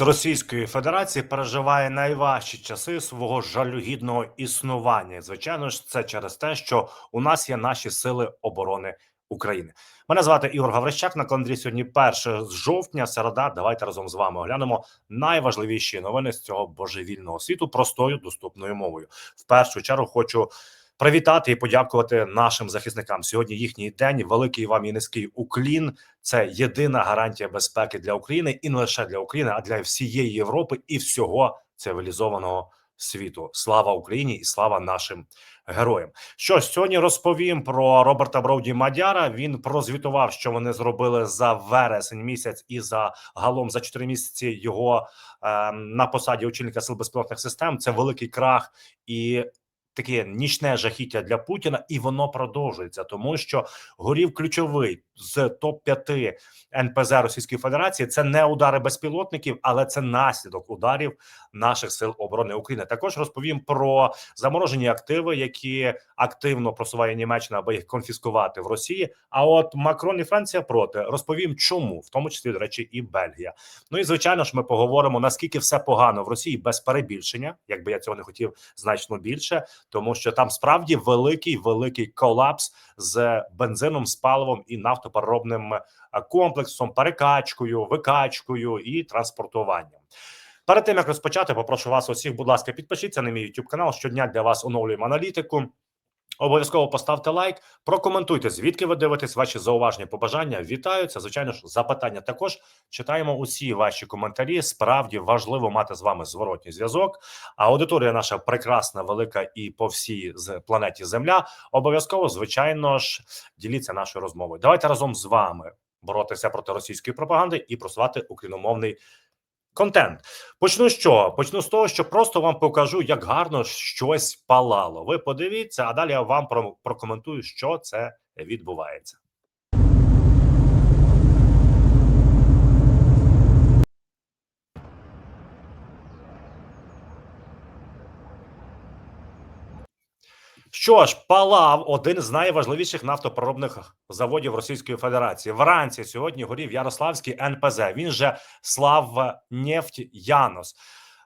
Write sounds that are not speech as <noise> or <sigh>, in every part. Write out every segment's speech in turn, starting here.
Російської Федерації переживає найважчі часи свого жалюгідного існування. Звичайно ж, це через те, що у нас є наші сили оборони України. Мене звати Ігор Гаврищак. На календарі сьогодні 1 жовтня, середа. Давайте разом з вами оглянемо найважливіші новини з цього божевільного світу простою доступною мовою. В першу чергу хочу привітати і подякувати нашим захисникам. Сьогодні їхній день. Великий вам і низький уклін. Це єдина гарантія безпеки для України і не лише для України, а для всієї Європи і всього цивілізованого світу. Слава Україні і слава нашим героям. Що ж сьогодні розповім про Роберта Броуді Мадяра. Він прозвітував, що вони зробили за вересень місяць, і за галом за 4 місяці його е, на посаді очільника сил безпілотних систем. Це великий крах і. Таке нічне жахіття для Путіна, і воно продовжується, тому що горів ключовий з топ 5 НПЗ Російської Федерації. Це не удари безпілотників, але це наслідок ударів наших сил оборони України. Також розповім про заморожені активи, які активно просуває Німеччина, аби їх конфіскувати в Росії. А от Макрон і Франція проти розповім, чому в тому числі до речі, і Бельгія. Ну і звичайно ж, ми поговоримо наскільки все погано в Росії без перебільшення, якби я цього не хотів значно більше, тому що там справді великий великий колапс з бензином, з паливом і нафтопереробним е, комплексом, перекачкою, викачкою і транспортуванням. Перед тим як розпочати, попрошу вас усіх, будь ласка, підпишіться на мій YouTube канал. Щодня для вас оновлюємо аналітику. Обов'язково поставте лайк, прокоментуйте, звідки ви дивитесь ваші зауваження, побажання. Вітаються. Звичайно ж, запитання також читаємо усі ваші коментарі. Справді важливо мати з вами зворотній зв'язок. А аудиторія наша прекрасна, велика і по всій планеті Земля. Обов'язково, звичайно ж, діліться нашою розмовою. Давайте разом з вами боротися проти російської пропаганди і просувати україномовний контент. Почну з чого? Почну з того, що просто вам покажу, як гарно щось палало. Ви подивіться, а далі я вам прокоментую, що це відбувається. Що ж, палав один з найважливіших нафтопереробних заводів Російської Федерації. Вранці сьогодні горів Ярославський НПЗ. Він же Слав Нефть Янос.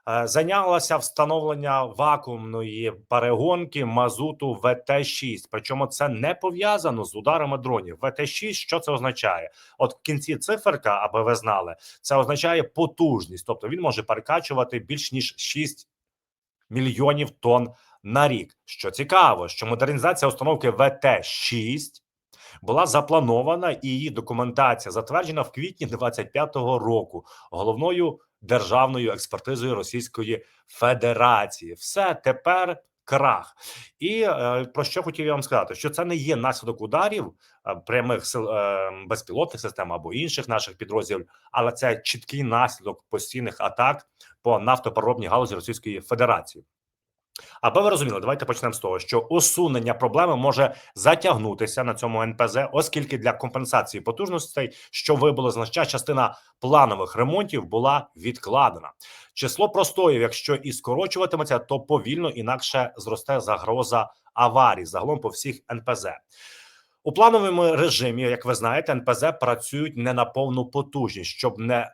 Е, Зайнялася встановлення вакуумної перегонки мазуту ВТ-6. Причому це не пов'язано з ударами дронів. ВТ-6, що це означає? От в кінці циферка, аби ви знали, це означає потужність. Тобто він може перекачувати більш ніж 6 мільйонів тонн на рік. Що цікаво, що модернізація установки ВТ-6 була запланована і її документація затверджена в квітні 25-го року головною державною експертизою Російської Федерації. Все тепер крах. І е, про що хотів я вам сказати, що це не є наслідок ударів е, прямих сил е, безпілотних систем або інших наших підрозділів, але це чіткий наслідок постійних атак по нафтопереробній галузі Російської Федерації. Аби ви розуміли, давайте почнемо з того, що усунення проблеми може затягнутися на цьому НПЗ, оскільки для компенсації потужностей, що вибули значна частина планових ремонтів, була відкладена. Число простоїв, якщо і скорочуватиметься, то повільно інакше зросте загроза аварій загалом по всіх НПЗ. У плановому режимі, як ви знаєте, НПЗ працюють не на повну потужність, щоб не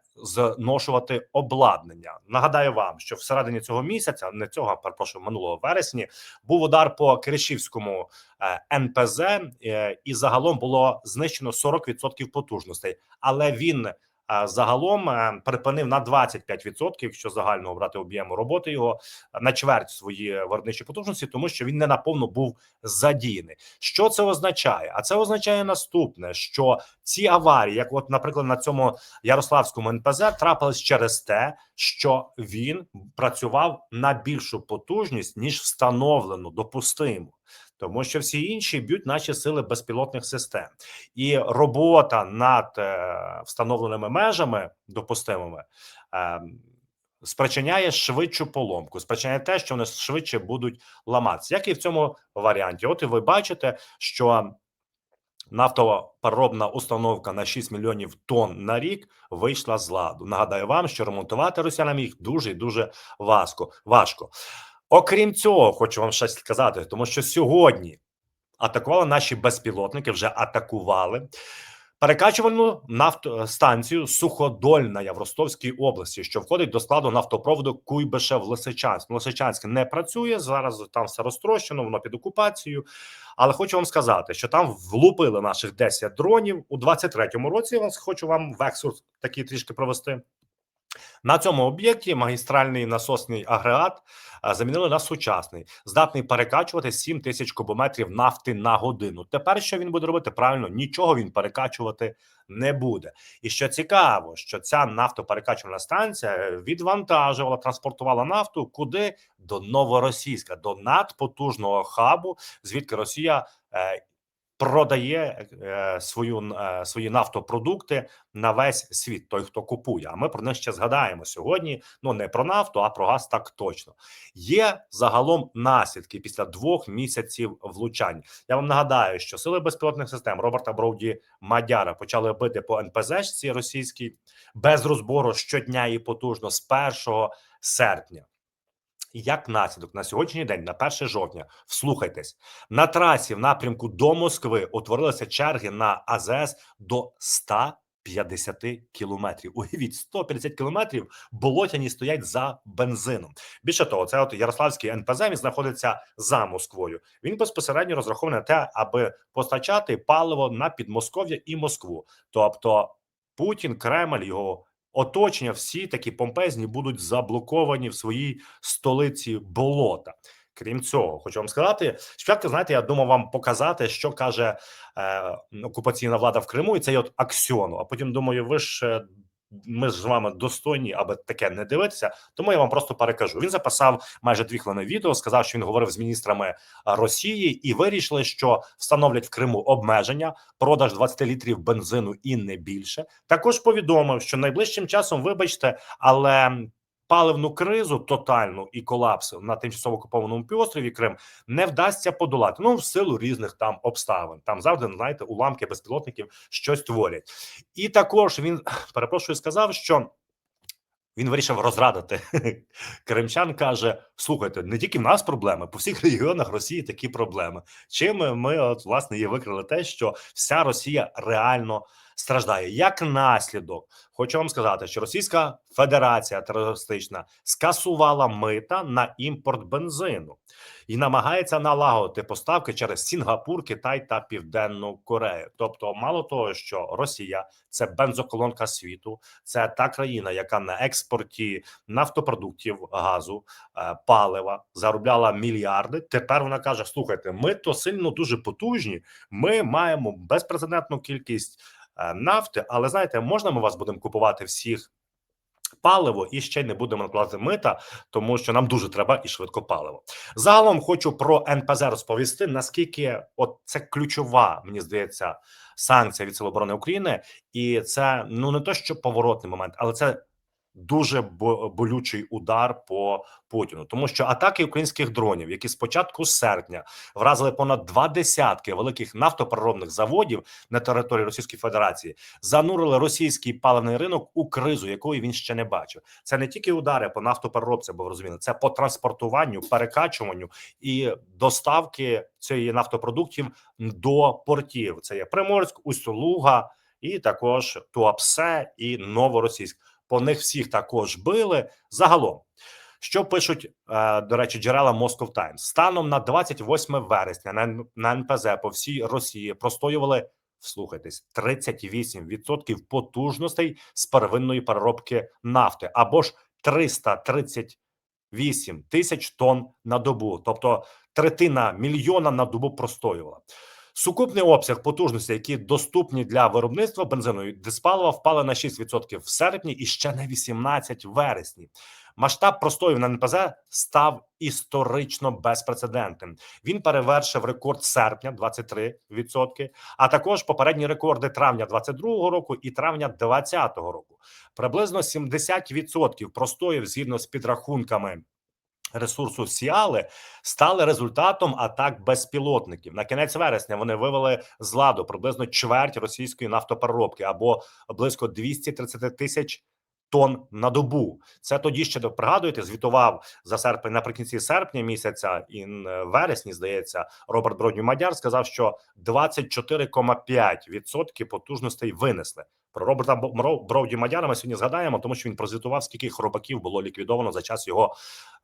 зношувати обладнання. Нагадаю вам, що всередині цього місяця, не цього, перепрошую, минулого вересні, був удар по Киришівському е, НПЗ, е, і загалом було знищено 40% потужностей, але він загалом е, припинив на 25%, якщо загально брати об'єму роботи його на чверть свої виробничі потужності, тому що він не наповно був задіяний. Що це означає? А це означає наступне: що ці аварії, як, от, наприклад, на цьому Ярославському НПЗ, трапились через те, що він працював на більшу потужність ніж встановлену, допустиму. Тому що всі інші б'ють наші сили безпілотних систем, і робота над е, встановленими межами допустимими е, спричиняє швидшу поломку, спричиняє те, що вони швидше будуть ламатися, як і в цьому варіанті. От і ви бачите, що нафтопереробна установка на 6 мільйонів тонн на рік вийшла з ладу. Нагадаю вам, що ремонтувати росіянам їх дуже дуже важко. важко. Окрім цього, хочу вам ще сказати, тому що сьогодні атакували наші безпілотники, вже атакували Перекачувальну нафтостанцію Суходольна в Ростовській області, що входить до складу нафтопроводу Куйбишев Лисичанськ. Лисичанськ не працює зараз. Там все розтрощено, воно під окупацією. Але хочу вам сказати, що там влупили наших 10 дронів у 23-му році. Я вас хочу вам в такий трішки провести. На цьому об'єкті магістральний насосний агрегат замінили на сучасний, здатний перекачувати 7 тисяч кубометрів нафти на годину. Тепер що він буде робити? Правильно, нічого він перекачувати не буде. І що цікаво, що ця нафтоперекачувальна станція відвантажувала, транспортувала нафту куди до новоросійська, до надпотужного хабу, звідки Росія. Продає е, свою е, свої нафтопродукти на весь світ. Той, хто купує. А ми про них ще згадаємо сьогодні. Ну не про нафту, а про газ так точно. Є загалом наслідки після двох місяців влучань. Я вам нагадаю, що сили безпілотних систем Роберта Броуді Мадяра почали бити по НПЗ російській без розбору щодня і потужно з 1 серпня. Як наслідок на сьогоднішній день, на 1 жовтня, вслухайтесь на трасі в напрямку до Москви утворилися черги на АЗС до 150 кілометрів. Уявіть, 150 кілометрів болотяні стоять за бензином. Більше того, це от Ярославський НПЗ він знаходиться за Москвою. Він безпосередньо розрахований на те, аби постачати паливо на Підмосков'я і Москву. Тобто Путін, Кремль, його оточення, всі такі помпезні будуть заблоковані в своїй столиці болота. Крім цього, хочу вам сказати, спочатку, знаєте, я думав вам показати, що каже е, окупаційна влада в Криму, і це от аксіону. А потім думаю, ви ж е, ми ж з вами достойні, аби таке не дивитися. Тому я вам просто перекажу. Він записав майже дві хвилини відео. Сказав, що він говорив з міністрами Росії, і вирішили, що встановлять в Криму обмеження, продаж 20 літрів бензину і не більше. Також повідомив, що найближчим часом, вибачте, але. Паливну кризу тотальну і колапс на тимчасово окупованому півострові Крим не вдасться подолати. Ну в силу різних там обставин. Там завжди знаєте, уламки безпілотників щось творять, і також він <clears throat> перепрошую сказав, що він вирішив розрадити <laughs> кримчан. каже: слухайте, не тільки в нас проблеми, по всіх <laughs> регіонах Росії такі проблеми. Чим ми, от власне, є викрили те, що вся Росія реально страждає. Як наслідок, хочу вам сказати, що Російська Федерація терористична скасувала мита на імпорт бензину і намагається налагодити поставки через Сінгапур, Китай та Південну Корею. Тобто, мало того, що Росія це бензоколонка світу, це та країна, яка на експорті нафтопродуктів, газу, е, палива заробляла мільярди. Тепер вона каже: слухайте, ми то сильно дуже потужні. Ми маємо безпрецедентну кількість нафти, але знаєте, можна ми вас будемо купувати всіх паливо і ще не будемо накладати мита, тому що нам дуже треба і швидко паливо. Загалом хочу про НПЗ розповісти. Наскільки от це ключова, мені здається, санкція від Сил оборони України, і це ну не то, що поворотний момент, але це дуже болючий удар по Путіну, тому що атаки українських дронів, які з початку серпня вразили понад два десятки великих нафтопереробних заводів на території Російської Федерації, занурили російський паливний ринок у кризу, якої він ще не бачив. Це не тільки удари по нафтопереробці, бо ви розумієте, це по транспортуванню, перекачуванню і доставки цієї нафтопродуктів до портів. Це є Приморськ, Усть-Луга і також Туапсе і Новоросійськ по них всіх також били. Загалом, що пишуть е, до речі, джерела Moscow Times? станом на 28 вересня на, НПЗ по всій Росії простоювали. Вслухайтесь 38% потужностей з первинної переробки нафти або ж 338 тисяч тонн на добу, тобто третина мільйона на добу простоювала. Сукупний обсяг потужності, які доступні для виробництва бензину і диспалива, впали на 6% в серпні і ще на 18% в вересні. Масштаб простою на НПЗ став історично безпрецедентним. Він перевершив рекорд серпня 23%, а також попередні рекорди травня 22 року і травня 2020 року. Приблизно 70% простоїв згідно з підрахунками ресурсу Сіали стали результатом атак безпілотників. На кінець вересня вони вивели з ладу приблизно чверть російської нафтопереробки або близько 230 тисяч тонн на добу. Це тоді ще пригадуєте, звітував за серпень наприкінці серпня місяця і вересні, здається, Роберт Бродній Мадяр сказав, що 24,5% потужностей винесли. Про Роберта Броуді Мадяна ми сьогодні згадаємо, тому що він прозвітував, скільки хробаків було ліквідовано за час його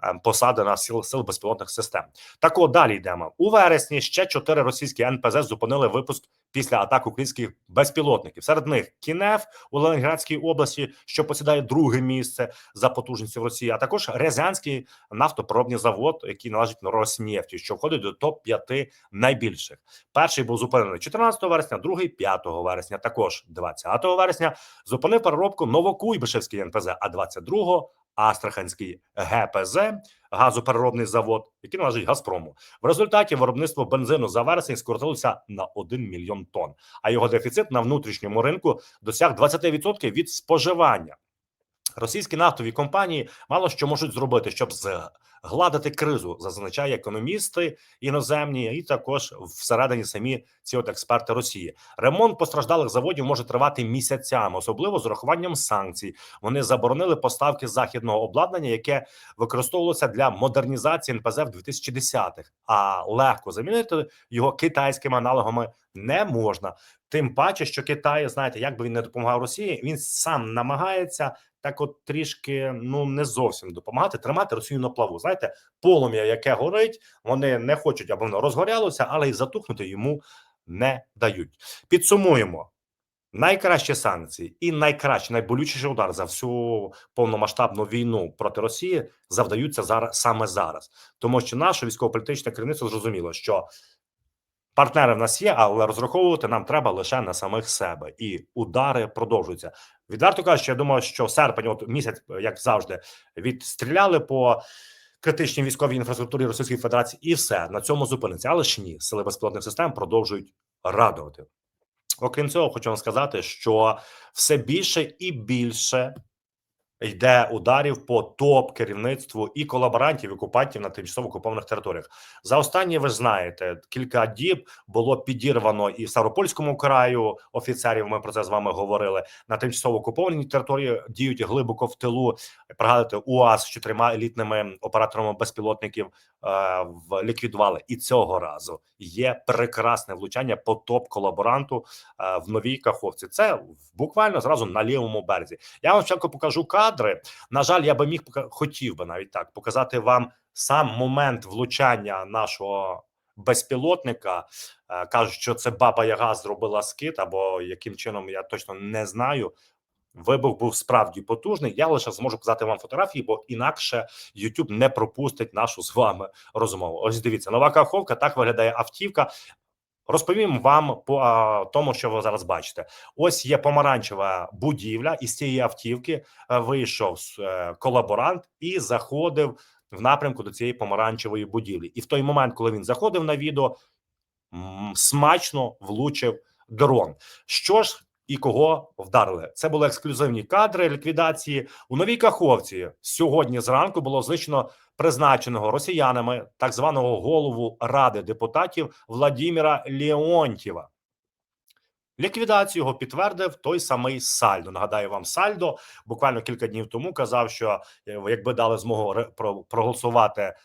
ем, посади на сил сил безпілотних систем. Так от далі йдемо у вересні. Ще чотири російські НПЗ зупинили випуск після атак українських безпілотників. Серед них Кінев у Ленінградській області, що посідає друге місце за потужністю в Росії, а також Рязанський нафтопробний завод, який належить на Роснефті, що входить до топ 5 найбільших. Перший був зупинений 14 вересня, другий 5 вересня. Також 20 вересня зупинив переробку Новокуйбишевський НПЗ, а 22-го Астраханський ГПЗ газопереробний завод, який належить Газпрому. В результаті виробництво бензину за вересень скоротилося на 1 мільйон тонн, а його дефіцит на внутрішньому ринку досяг 20% від споживання. Російські нафтові компанії мало що можуть зробити, щоб згладити кризу, зазначає економісти іноземні, і також всередині самі ці от експерти Росії. Ремонт постраждалих заводів може тривати місяцями, особливо з урахуванням санкцій. Вони заборонили поставки західного обладнання, яке використовувалося для модернізації НПЗ в 2010-х. А легко замінити його китайськими аналогами не можна. Тим паче, що Китай, знаєте, як би він не допомагав Росії, він сам намагається так, от трішки ну не зовсім допомагати, тримати Росію на плаву. Знаєте, полум'я, яке горить, вони не хочуть, аби воно розгорялося, але й затухнути йому не дають. Підсумуємо. Найкращі санкції і найкращий, найболючіший удар за всю повномасштабну війну проти Росії завдаються зараз саме зараз, тому що наше військово-політичне керівництво зрозуміло, що Партнери в нас є, але розраховувати нам треба лише на самих себе, і удари продовжуються. Відверто кажучи, я думаю, що серпень, от місяць, як завжди, відстріляли по критичній військовій інфраструктурі Російської Федерації, і все на цьому зупиниться. Але ж ні, сили безпілотних систем продовжують радувати. Окрім цього, хочу вам сказати, що все більше і більше йде ударів по топ керівництву і колаборантів і окупантів на тимчасово окупованих територіях. За останні ви знаєте, кілька діб було підірвано і в Ставропольському краю офіцерів. Ми про це з вами говорили. На тимчасово окупованій території діють глибоко в тилу. Пригадуйте, УАЗ з чотирма елітними операторами безпілотників е, ліквідували. І цього разу є прекрасне влучання по топ колаборанту е, в новій каховці. Це буквально зразу на лівому березі. Я вам спочатку покажу кадри. На жаль, я би міг хотів би навіть так показати вам сам момент влучання нашого безпілотника. Е, кажуть, що це баба Яга зробила скид, або яким чином я точно не знаю. Вибух був справді потужний. Я лише зможу показати вам фотографії, бо інакше YouTube не пропустить нашу з вами розмову. Ось дивіться, нова каховка так виглядає автівка. Розповім вам по тому, що ви зараз бачите. Ось є помаранчева будівля, і з цієї автівки е, вийшов е, колаборант і заходив в напрямку до цієї помаранчевої будівлі. І в той момент, коли він заходив на відео, смачно влучив дрон. Що ж і кого вдарили? Це були ексклюзивні кадри ліквідації у новій каховці. Сьогодні зранку було знищено призначеного росіянами так званого голову ради депутатів Владіміра Леонтьєва. Ліквідацію його підтвердив той самий Сальдо. Нагадаю вам, Сальдо буквально кілька днів тому казав, що е, якби дали змогу проголосувати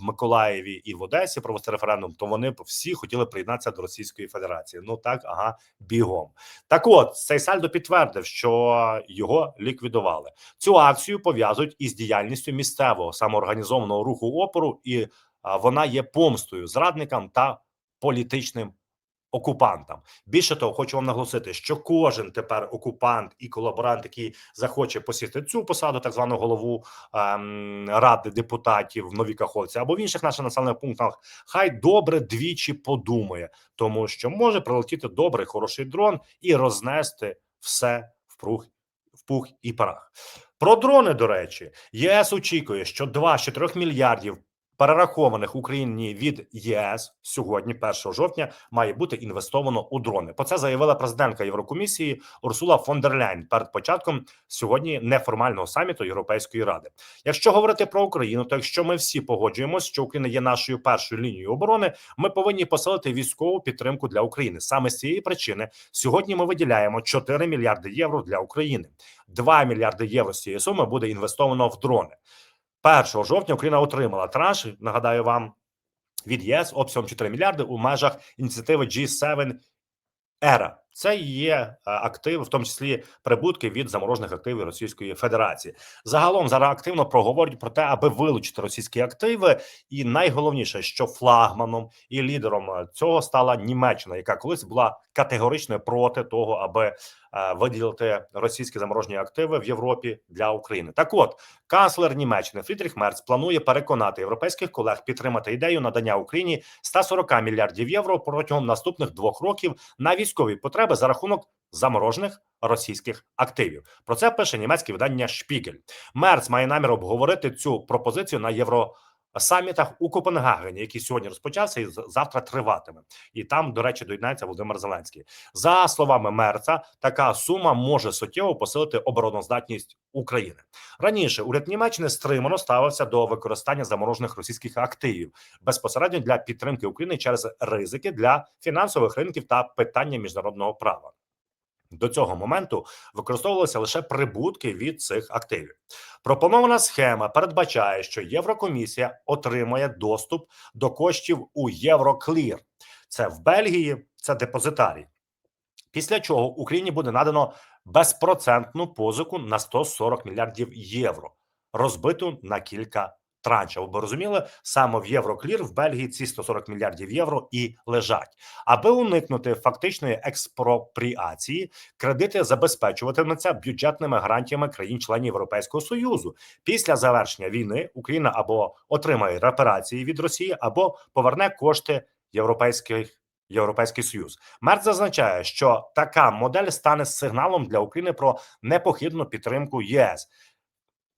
в Миколаєві і в Одесі провести референдум, то вони всі хотіли приєднатися до Російської Федерації. Ну так, ага, бігом. Так, от цей Сальдо підтвердив, що його ліквідували. Цю акцію пов'язують із діяльністю місцевого самоорганізованого руху опору, і вона є помстою зрадникам та політичним окупантам. Більше того, хочу вам наголосити, що кожен тепер окупант і колаборант, який захоче посісти цю посаду, так звану голову ем, ради депутатів в новій Каховці або в інших наших населених пунктах, хай добре двічі подумає, тому що може прилетіти добрий хороший дрон і рознести все в прух в пух і парах. Про дрони до речі, ЄС очікує, що 2 з 4 мільярдів перерахованих Україні від ЄС сьогодні, 1 жовтня, має бути інвестовано у дрони. Про це заявила президентка Єврокомісії Урсула фон дер Ляйн перед початком сьогодні неформального саміту Європейської ради. Якщо говорити про Україну, то якщо ми всі погоджуємося, що Україна є нашою першою лінією оборони, ми повинні посилити військову підтримку для України. Саме з цієї причини сьогодні ми виділяємо 4 мільярди євро для України. 2 мільярди євро з цієї суми буде інвестовано в дрони. 1 жовтня Україна отримала транш. Нагадаю вам від ЄС обсягом 4 мільярди у межах ініціативи G7 Ера. Це є е, активи, в тому числі прибутки від заморожених активів Російської Федерації. Загалом зараз активно проговорюють про те, аби вилучити російські активи, і найголовніше, що флагманом і лідером е, цього стала Німеччина, яка колись була категорично проти того, аби виділити російські заморожені активи в Європі для України. Так, от канцлер Німеччини Фрідріх Мерц планує переконати європейських колег підтримати ідею надання Україні 140 мільярдів євро протягом наступних двох років на військові потреби за рахунок заморожених російських активів. Про це пише німецьке видання Шпігель. Мерц має намір обговорити цю пропозицію на євро. Самітах у Копенгагені, який сьогодні розпочався, і завтра триватиме, і там, до речі, доєднається Володимир Зеленський. За словами Мерца, така сума може суттєво посилити обороноздатність України. Раніше уряд Німеччини стримано ставився до використання заморожених російських активів безпосередньо для підтримки України через ризики для фінансових ринків та питання міжнародного права. До цього моменту використовувалися лише прибутки від цих активів. Пропонована схема передбачає, що Єврокомісія отримає доступ до коштів у Євроклір. Це в Бельгії, це депозитарій. Після чого Україні буде надано безпроцентну позику на 140 мільярдів євро, розбиту на кілька траншів. Ви розуміли, саме в Євроклір в Бельгії ці 140 мільярдів євро і лежать. Аби уникнути фактичної експропріації, кредити забезпечуватимуться бюджетними гарантіями країн-членів Європейського союзу. Після завершення війни Україна або отримає репарації від Росії, або поверне кошти європейських. Європейський союз Мерц зазначає, що така модель стане сигналом для України про непохідну підтримку ЄС,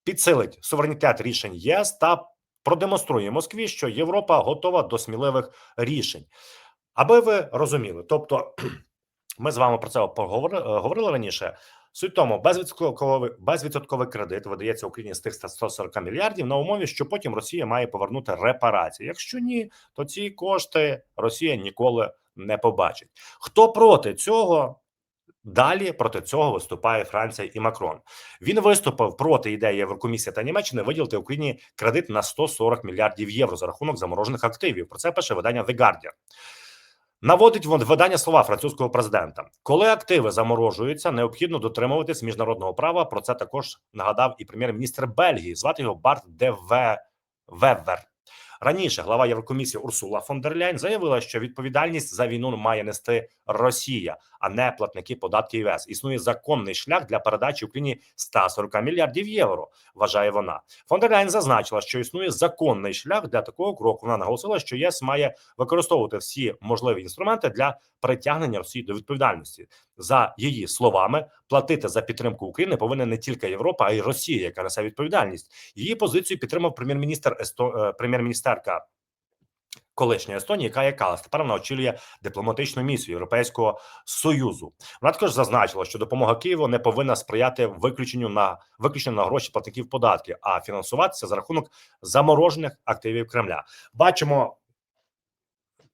підсилить суверенітет рішень ЄС та продемонструє Москві, що Європа готова до сміливих рішень. Аби ви розуміли, тобто <clears throat> ми з вами про це е, говорили раніше. Суть тому, безвідсотковий, безвідсотковий кредит видається Україні з тих 140 мільярдів на умові, що потім Росія має повернути репарації. Якщо ні, то ці кошти Росія ніколи не побачить. Хто проти цього? Далі проти цього виступає Франція і Макрон. Він виступив проти ідеї Єврокомісії та Німеччини виділити Україні кредит на 140 мільярдів євро за рахунок заморожених активів. Про це пише видання The Guardian. Наводить видання слова французького президента. Коли активи заморожуються, необхідно дотримуватись міжнародного права. Про це також нагадав і прем'єр-міністр Бельгії. Звати його Барт де Ве- Вевер. Раніше глава Єврокомісії Урсула фон дер Ляйн заявила, що відповідальність за війну має нести Росія, а не платники податків ЄС. Існує законний шлях для передачі Україні 140 мільярдів євро. Вважає вона. Фон дер Ляйн зазначила, що існує законний шлях для такого кроку. Вона наголосила, що ЄС має використовувати всі можливі інструменти для притягнення Росії до відповідальності. За її словами, платити за підтримку України повинна не тільки Європа, а й Росія, яка несе відповідальність. Її позицію підтримав прем'єр-міністр Есто... е, прем'єр-міністерка колишня Естонії Кая Калас. Тепер вона очолює дипломатичну місію Європейського союзу. Вона також зазначила, що допомога Києву не повинна сприяти виключенню на виключенню на гроші платників податків, а фінансуватися за рахунок заморожених активів Кремля. Бачимо.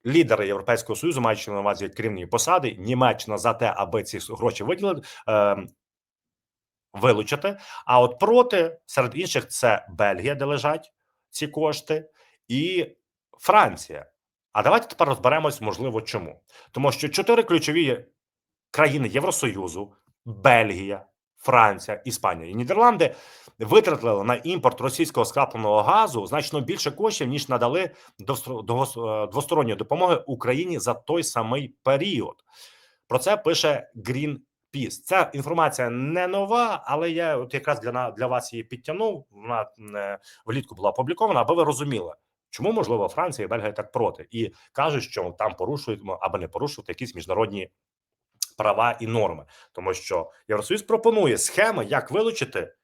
Лідери Європейського союзу, маючи на увазі керівні посади, Німеччина за те, аби ці гроші виділили, е, вилучити. А от проти серед інших це Бельгія, де лежать ці кошти, і Франція. А давайте тепер розберемось, можливо, чому. Тому що чотири ключові країни Євросоюзу: Бельгія, Франція, Іспанія і Нідерланди витратили на імпорт російського скрапленого газу значно більше коштів, ніж надали е, двосторонньої допомоги Україні за той самий період. Про це пише Greenpeace. Ця інформація не нова, але я от якраз для для вас її підтягнув. Вона е, влітку була опублікована, аби ви розуміли. Чому можливо Франція і Бельгія так проти, і кажуть, що там порушують аби не порушувати якісь міжнародні права і норми, тому що Євросоюз пропонує схеми, як вилучити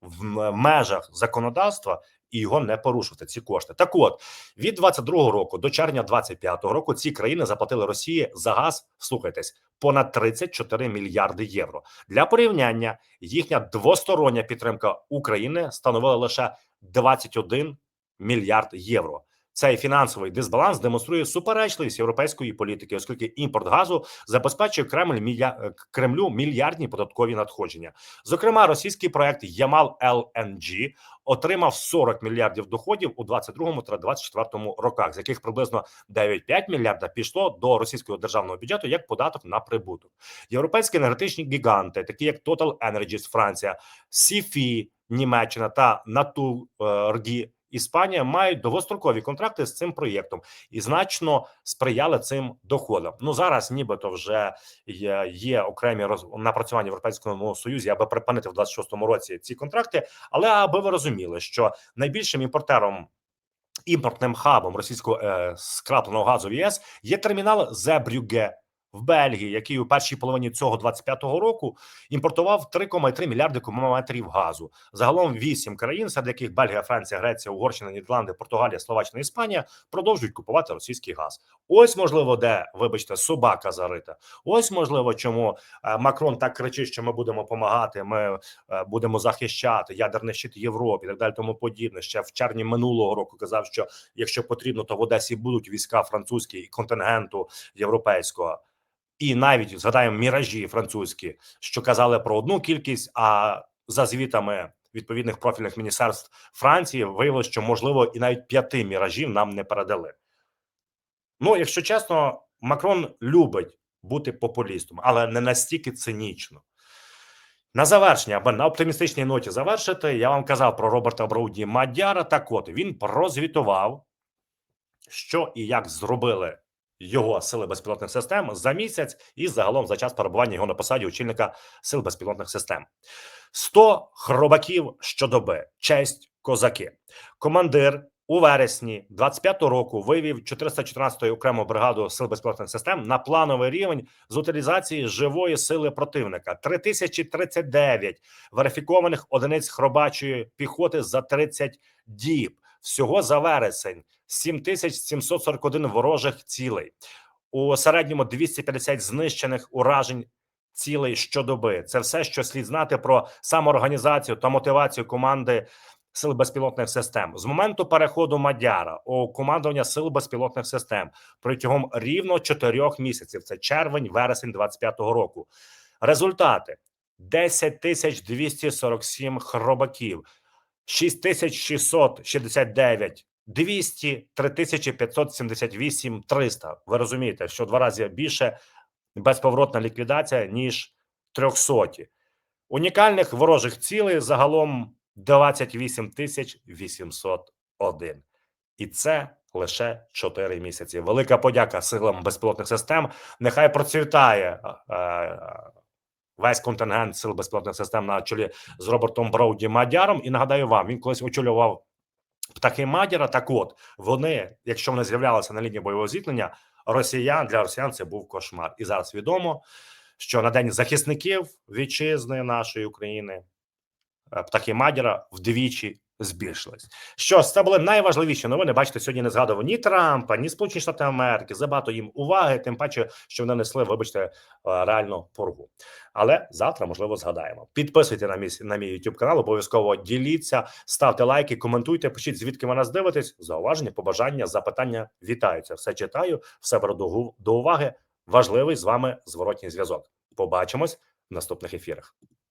в межах законодавства і його не порушувати. Ці кошти. Так, от від 22 року до червня 25 року ці країни заплатили Росії за газ. Слухайтесь, понад 34 мільярди євро. Для порівняння їхня двостороння підтримка України становила лише 21 мільярд євро. Цей фінансовий дисбаланс демонструє суперечливість європейської політики, оскільки імпорт газу забезпечує Кремль мілья... е, Кремлю мільярдні податкові надходження. Зокрема, російський проект Ямал LNG отримав 40 мільярдів доходів у 22 та 24 роках, з яких приблизно 9,5 мільярда пішло до російського державного бюджету як податок на прибуток. Європейські енергетичні гіганти, такі як Total Energies Франція, Сіфі Німеччина та Натургі Іспанія мають довгострокові контракти з цим проєктом і значно сприяли цим доходам. Ну зараз, нібито, вже є, окремі роз... напрацювання в Європейському Союзі, аби припинити в 26-му році ці контракти. Але аби ви розуміли, що найбільшим імпортером. Імпортним хабом російського е, скрапленого газу в ЄС є термінал Зебрюге в Бельгії, який у першій половині цього 25-го року імпортував 3,3 мільярди кубометрів газу. Загалом вісім країн, серед яких Бельгія, Франція, Греція, Угорщина, Нідерланди, Португалія, Словаччина, Іспанія, продовжують купувати російський газ. Ось можливо, де вибачте, собака зарита. Ось можливо, чому е, Макрон так кричить, що ми будемо допомагати. Ми е, будемо захищати ядерний щит Європі, так далі. Тому подібне. Ще в червні минулого року казав, що якщо потрібно, то в Одесі будуть війська французькі і контингенту європейського. І навіть згадаємо міражі французькі, що казали про одну кількість. А за звітами відповідних профільних міністерств Франції виявилося, що можливо і навіть п'яти міражів нам не передали. Ну, якщо чесно, Макрон любить бути популістом, але не настільки цинічно. На завершення, аби на оптимістичній ноті завершити, я вам казав про Роберта Броуді Мадяра. Так от він прозвітував, що і як зробили його сили безпілотних систем за місяць і загалом за час перебування його на посаді очільника сил безпілотних систем. 100 хробаків щодоби, честь козаки. Командир у вересні 25-го року вивів 414-ю окрему бригаду сил безпілотних систем на плановий рівень з утилізації живої сили противника. 3039 верифікованих одиниць хробачої піхоти за 30 діб. Всього за вересень 7741 ворожих цілей. У середньому 250 знищених уражень цілей щодоби. Це все, що слід знати про самоорганізацію та мотивацію команди сил безпілотних систем з моменту переходу Мадяра у командування сил безпілотних систем протягом рівно чотирьох місяців. Це червень, вересень 25-го року. Результати: 10 тисяч 247 хробаків, 6669 200, 3578 300. Ви розумієте, що в два рази більше безповоротна ліквідація ніж 300. Унікальних ворожих цілей загалом 28 801. І це лише 4 місяці. Велика подяка силам безпілотних систем. Нехай процвітає е, е, весь контингент сил безпілотних систем на чолі з Робертом Броуді Мадяром. І нагадаю вам, він колись очолював птахи Мадіра, Так от вони, якщо вони з'являлися на лінії бойового зіткнення, росіян для росіян це був кошмар. І зараз відомо, що на день захисників вітчизни нашої України е, птахи мадіра вдвічі збільшились. Що це були найважливіші новини. Бачите, сьогодні не згадував ні Трампа, ні Сполучені Штати Америки. Забагато їм уваги, тим паче, що вони несли, вибачте, е, реально поргу. Але завтра, можливо, згадаємо. Підписуйте на мій на мій YouTube канал, обов'язково діліться, ставте лайки, коментуйте, пишіть звідки ви нас дивитесь. Зауваження, побажання, запитання вітаються. Все читаю, все беру до уваги. Важливий з вами зворотній зв'язок. Побачимось в наступних ефірах.